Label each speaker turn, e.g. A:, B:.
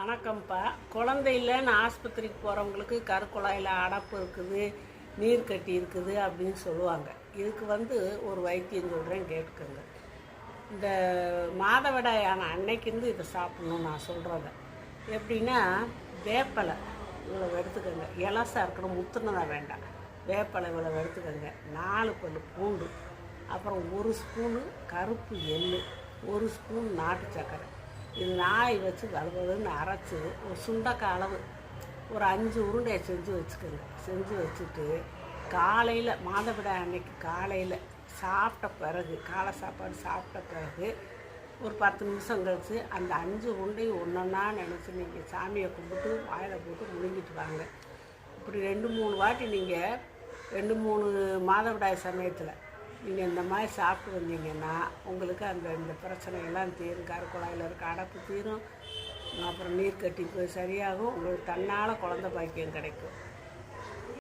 A: வணக்கம்ப்பா. குழந்தை இல்லைன்னு ஆஸ்பத்திரிக்கு போகிறவங்களுக்கு கருக்குழாயில் அடப்பு இருக்குது நீர் கட்டி இருக்குது அப்படின்னு சொல்லுவாங்க. இதுக்கு வந்து ஒரு வைத்தியம் சொல்கிறேன் கேட்டுக்கோங்க. இந்த மாதவிடாயான அன்னைக்கிருந்து இதை சாப்பிட்ணும் நான் சொல்கிறத எப்படின்னா வேப்பலை இவ்வளோ எடுத்துக்கோங்க. இலசா இருக்கணும் முத்துனதாக வேண்டாம். வேப்பலை இவ்வளோ எடுத்துக்கோங்க. நாலு பல் பூண்டு அப்புறம் ஒரு ஸ்பூனு கருப்பு எள்ளு ஒரு ஸ்பூன் நாட்டு சக்கரை இது நாய் வச்சு வலுவலுன்னு அரைச்சி ஒரு சுண்டக்காய் அளவு. ஒரு அஞ்சு உருண்டையை செஞ்சு வச்சுக்கோங்க. செஞ்சு வச்சுட்டு காலையில் மாதவிடா அன்னைக்கு காலையில் சாப்பிட்ட பிறகு காலை சாப்பாடு சாப்பிட்ட பிறகு ஒரு பத்து நிமிஷம் கழித்து அந்த அஞ்சு உருண்டையும் ஒன்றுன்னா நினச்சி நீங்கள் சாமியை கும்பிட்டு வாயில் போட்டு முழுங்கிட்டு வாங்க. இப்படி ரெண்டு மூணு வாட்டி நீங்கள் ரெண்டு மூணு மாதவிடாய் சமயத்தில் நீங்கள் இந்த மாதிரி சாப்பிட்டு வந்தீங்கன்னா உங்களுக்கு அந்த இந்த பிரச்சனையெல்லாம் தீரும். கருக்குழாயில் இருக்க அடப்பு தீரும். அப்புறம் நீர் கட்டி போய் சரியாகும். உங்களுக்கு தன்னால் குழந்த பாக்கியம் கிடைக்கும்.